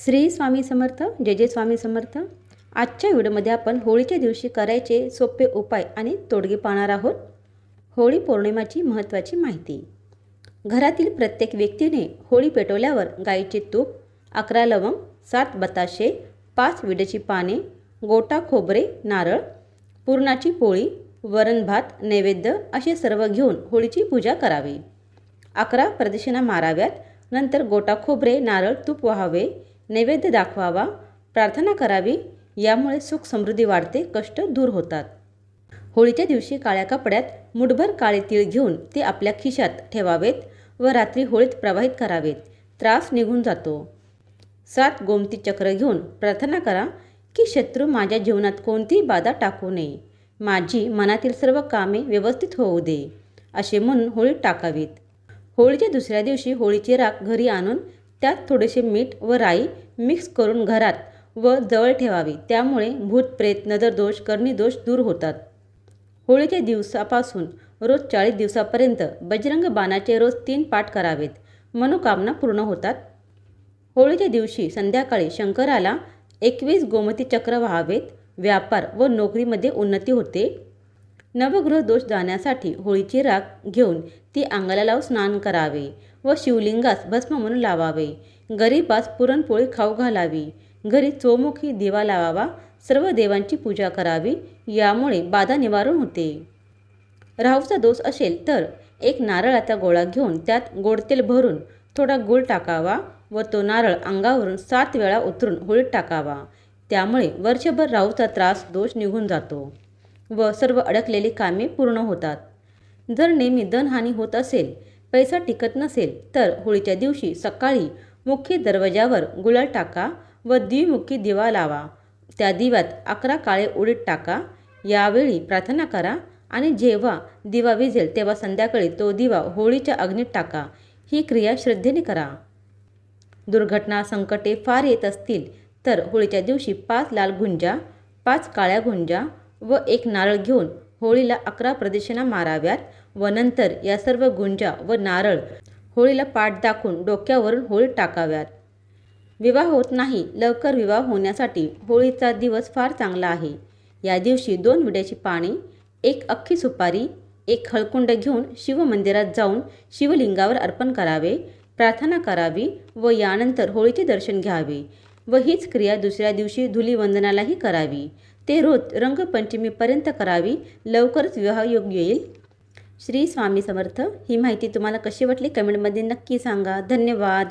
श्री स्वामी समर्थ जय जय स्वामी समर्थ. आजच्या व्हिडिओमध्ये आपण होळीच्या दिवशी करायचे सोपे उपाय आणि तोडगे पाहणार आहोत. होळी पौर्णिमाची महत्त्वाची माहिती. घरातील प्रत्येक व्यक्तीने होळी पेटवल्यावर गाईचे तूप अकरा लवंग सात बताशे पाच विड्याची पाने गोटा खोबरे नारळ पुरणाची पोळी वरण भात नैवेद्य असे सर्व घेऊन होळीची पूजा करावी. अकरा प्रदक्षिणा माराव्यात नंतर गोटा खोबरे नारळ तूप व्हावे नैवेद्य दाखवावा प्रार्थना करावी यामुळे सुख समृद्धी वाढते कष्ट दूर होतात. होळीच्या दिवशी काळ्या कपड्यात मुठभर काळे तीळ घेऊन ते आपल्या खिशात ठेवावेत व रात्री होळीत प्रवाहित करावेत. त्रास निघून जातो. सात गोमती चक्र घेऊन प्रार्थना करा की शत्रू माझ्या जीवनात कोणतीही बाधा टाकू नये. माझी मनातील सर्व कामे व्यवस्थित होऊ दे असे म्हणून होळीत टाकावीत. होळीच्या दुसऱ्या दिवशी होळीची राख घरी आणून त्यात थोडेसे मीठ व राई मिक्स करून घरात व जवळ ठेवावी. त्यामुळे भूत प्रेत नजरदोष कर्णीदोष दूर होतात. होळीच्या दिवसापासून रोज चाळीस दिवसापर्यंत बजरंग बाणाचे रोज तीन पाठ करावेत. मनोकामना पूर्ण होतात. होळीच्या दिवशी संध्याकाळी शंकराला एकवीस गोमती चक्र व्हावेत. व्यापार व नोकरीमध्ये उन्नती होते. नवग्रह दोष जाण्यासाठी होळीची राख घेऊन ती अंगाला लावून स्नान करावे. व शिवलिंगास भस्म म्हणून लावावे. गरीबास पुरणपोळी खाऊ घालावी. घरी चोमुखी दिवा लावावा. सर्व देवांची पूजा करावी. यामुळे बाधा निवारण होते. राहूचा दोष असेल तर एक नारळाचा गोळा घेऊन त्यात गोडतेल भरून थोडा गूळ टाकावा व तो नारळ अंगावरून सात वेळा उतरून होळीत टाकावा. त्यामुळे वर्षभर राहूचा त्रास दोष निघून जातो व सर्व अडकलेली कामे पूर्ण होतात. जर नेहमी धनहानी होत असेल पैसा टिकत नसेल तर होळीच्या दिवशी सकाळी मुख्य दरवाजावर गुलाल टाका व द्विमुखी दिवा लावा. त्या दिव्यात अकरा काळे उडीत टाका. यावेळी प्रार्थना करा आणि जेव्हा दिवा विझेल तेव्हा संध्याकाळी तो दिवा होळीच्या अग्नीत टाका. ही क्रिया श्रद्धेने करा. दुर्घटना संकटे फार येत असतील तर होळीच्या दिवशी पाच लाल गुंजा पाच काळ्या गुंजा व एक नारळ घेऊन होळीला अकरा प्रदक्षिणा माराव्यात व नंतर या सर्व गुंजा व नारळ होळीला पाठ दाखवून डोक्यावरून होळी टाकाव्यात. विवाह होत नाही. लवकर विवाह होण्यासाठी होळीचा दिवस फार चांगला आहे. या दिवशी दोन विड्याची पाने एक अख्खी सुपारी एक हळकुंड घेऊन शिवमंदिरात जाऊन शिवलिंगावर अर्पण करावे प्रार्थना करावी व यानंतर होळीचे दर्शन घ्यावे. व हीच क्रिया दुसऱ्या दिवशी धुलीवंदनालाही करावी. ते रोज रंगपंचमीपर्यंत करावी. लवकरच विवाह योग्य येईल. श्री स्वामी समर्थ. ही माहिती तुम्हाला कशी वाटली? कमेंटमध्ये नक्की सांगा. धन्यवाद.